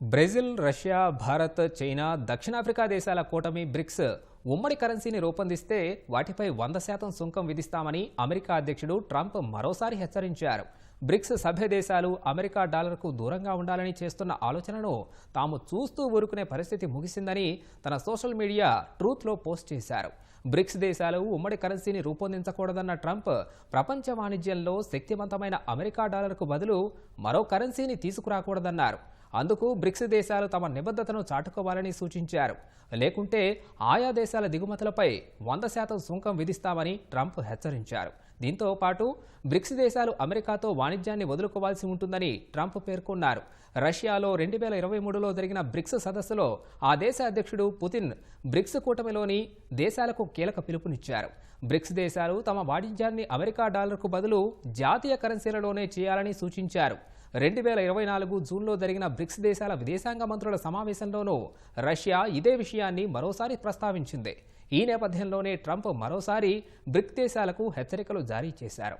Brazil Russia Bharat China దక్షిణాఫ్రికా దేశాల కూటమి బ్రిక్స్ ఉమ్మడి కరెన్సీని రూపొందిస్తే వాటిపై వంద శాతం సుంకం విధిస్తామని అమెరికా అధ్యక్షుడు ట్రంప్ మరోసారి హెచ్చరించారు. బ్రిక్స్ సభ్య దేశాలు అమెరికా డాలర్కు దూరంగా ఉండాలని చేస్తున్న ఆలోచనను తాము చూస్తూ ఊరుకునే పరిస్థితి ముగిసిందని తన సోషల్ మీడియా ట్రూత్లో పోస్ట్ చేశారు. బ్రిక్స్ దేశాలు ఉమ్మడి కరెన్సీని రూపొందించకూడదన్న ట్రంప్ ప్రపంచ వాణిజ్యంలో శక్తివంతమైన అమెరికా డాలర్కు బదులు మరో కరెన్సీని తీసుకురాకూడదన్నారు. అందుకు బ్రిక్స్ దేశాలు తమ నిబద్ధతను చాటుకోవాలని సూచించారు. లేకుంటే ఆయా దేశాల దిగుమతులపై వంద శాతం సుంకం విధిస్తామని ట్రంప్ హెచ్చరించారు. దీంతో పాటు బ్రిక్స్ దేశాలు అమెరికాతో వాణిజ్యాన్ని వదులుకోవాల్సి ఉంటుందని ట్రంప్ పేర్కొన్నారు. రష్యాలో రెండు వేల ఇరవై మూడులో జరిగిన బ్రిక్స్ సదస్సులో ఆ దేశ అధ్యక్షుడు పుతిన్ బ్రిక్స్ కూటమిలోని దేశాలకు కీలక పిలుపునిచ్చారు. బ్రిక్స్ దేశాలు తమ వాణిజ్యాన్ని అమెరికా డాలర్కు బదులు జాతీయ కరెన్సీలలోనే చేయాలని సూచించారు. రెండు వేల ఇరవై నాలుగు జూన్లో జరిగిన బ్రిక్స్ దేశాల విదేశాంగ మంత్రుల సమావేశంలోనూ రష్యా ఇదే విషయాన్ని మరోసారి ప్రస్తావించింది. ఈ నేపథ్యంలోనే ట్రంప్ మరోసారి బ్రిక్ దేశాలకు హెచ్చరికలు జారీ చేశారు.